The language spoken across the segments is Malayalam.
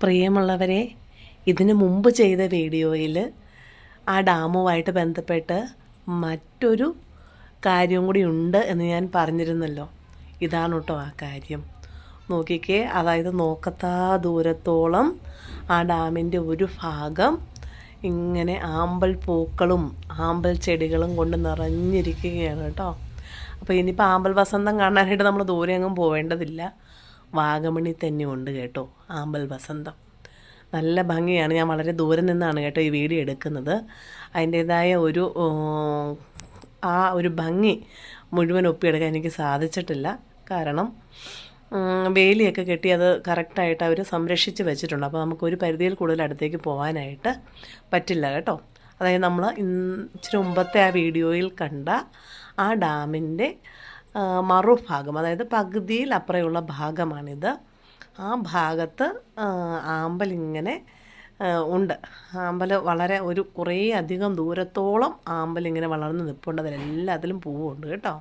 പ്രിയമുള്ളവരെ ഇതിനു മുമ്പ് ചെയ്ത വീഡിയോയിൽ ആ ഡാമുമായിട്ട് ബന്ധപ്പെട്ട് മറ്റൊരു കാര്യം കൂടി ഉണ്ട് എന്ന് ഞാൻ പറഞ്ഞിരുന്നല്ലോ. ഇതാണ് കേട്ടോ ആ കാര്യം. നോക്കിക്കേ അതായത് നോക്കത്താ ദൂരത്തോളം ആ ഡാമിന്റെ ഒരു ഭാഗം ഇങ്ങനെ ആമ്പൽ പൂക്കളും ആമ്പൽ ചെടികളും കൊണ്ട് നിറഞ്ഞിരിക്കുകയാണ് കേട്ടോ. അപ്പോൾ ഇനിയിപ്പോൾ ആമ്പൽ വസന്തം കാണാനായിട്ട് നമ്മൾ ദൂരെ അങ്ങും പോവേണ്ടതില്ല. വാഗമണി തന്നെ ഉണ്ട് കേട്ടോ ആമ്പൽ വസന്തം. നല്ല ഭംഗിയാണ്. ഞാൻ വളരെ ദൂരെ നിന്നാണ് കേട്ടോ ഈ വീഡിയോ എടുക്കുന്നത്. അതിന്റേതായ ഒരു ആ ഒരു ഭംഗി മുഴുവൻ ഒപ്പിയെടുക്കാൻ എനിക്ക് സാധിച്ചിട്ടില്ല. കാരണം വേലിയൊക്കെ കെട്ടി അത് കറക്റ്റായിട്ട് അവർ സംരക്ഷിച്ച് വെച്ചിട്ടുണ്ട്. അപ്പോൾ നമുക്കൊരു പരിധിയിൽ കൂടുതൽ അടുത്തേക്ക് പോകാനായിട്ട് പറ്റില്ല കേട്ടോ. അതായത് നമ്മൾ ഇച്ചിരി മുമ്പത്തെ ആ വീഡിയോയിൽ കണ്ട ആ ഡാമിന്റെ മറുഭാഗം അതായത് പകുതിയിൽ അപ്പുറമുള്ള ഭാഗമാണിത്. ആ ഭാഗത്ത് ആമ്പലിങ്ങനെ ഉണ്ട്. ആമ്പൽ വളരെ ഒരു കുറേ അധികം ദൂരത്തോളം ആമ്പലിങ്ങനെ വളർന്ന് നിൽപ്പുണ്ട് അതിലെല്ലാത്തിലും പൂവുണ്ട് കേട്ടോ.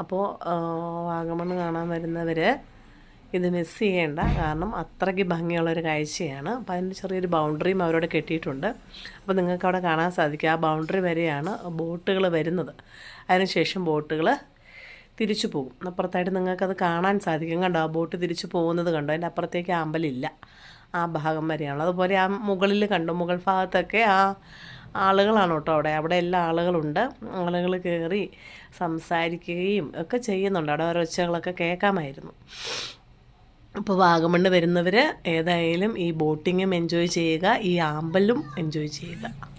അപ്പോൾ വാഗമൺ കാണാൻ വരുന്നവർ ഇത് മിസ് ചെയ്യേണ്ട. കാരണം അത്രയ്ക്ക് ഭംഗിയുള്ളൊരു കാഴ്ചയാണ്. അപ്പോൾ അതിന് ചെറിയൊരു ബൗണ്ടറിയും അവരോട് കെട്ടിയിട്ടുണ്ട്. അപ്പോൾ നിങ്ങൾക്ക് അവിടെ കാണാൻ സാധിക്കും. ആ ബൗണ്ടറി വരെയാണ് ബോട്ടുകൾ വരുന്നത്. അതിനുശേഷം ബോട്ടുകൾ തിരിച്ചു പോകും. അപ്പുറത്തായിട്ട് നിങ്ങൾക്കത് കാണാൻ സാധിക്കും. കണ്ടോ ആ ബോട്ട് തിരിച്ചു പോകുന്നത് കണ്ടോ? അതിന്റെ അപ്പുറത്തേക്ക് അമ്പലില്ല. ആ ഭാഗം വരെയാണ്. അതുപോലെ ആ മുകളിൽ കണ്ടു മുകൾ ഭാഗത്തൊക്കെ ആ ആളുകളാണ് കേട്ടോ അവിടെ. അവിടെ എല്ലാ ആളുകളുണ്ട്. ആളുകൾ കയറി സംസാരിക്കുകയും ഒക്കെ ചെയ്യുന്നുണ്ട്. അവിടെ ഓരോ ഒച്ചകളൊക്കെ കേൾക്കാമായിരുന്നു. അപ്പോൾ വാഗമണ്ണ് വരുന്നവർ ഏതായാലും ഈ ബോട്ടിങ്ങും എൻജോയ് ചെയ്യുക ഈ ആമ്പലും എൻജോയ് ചെയ്യുക.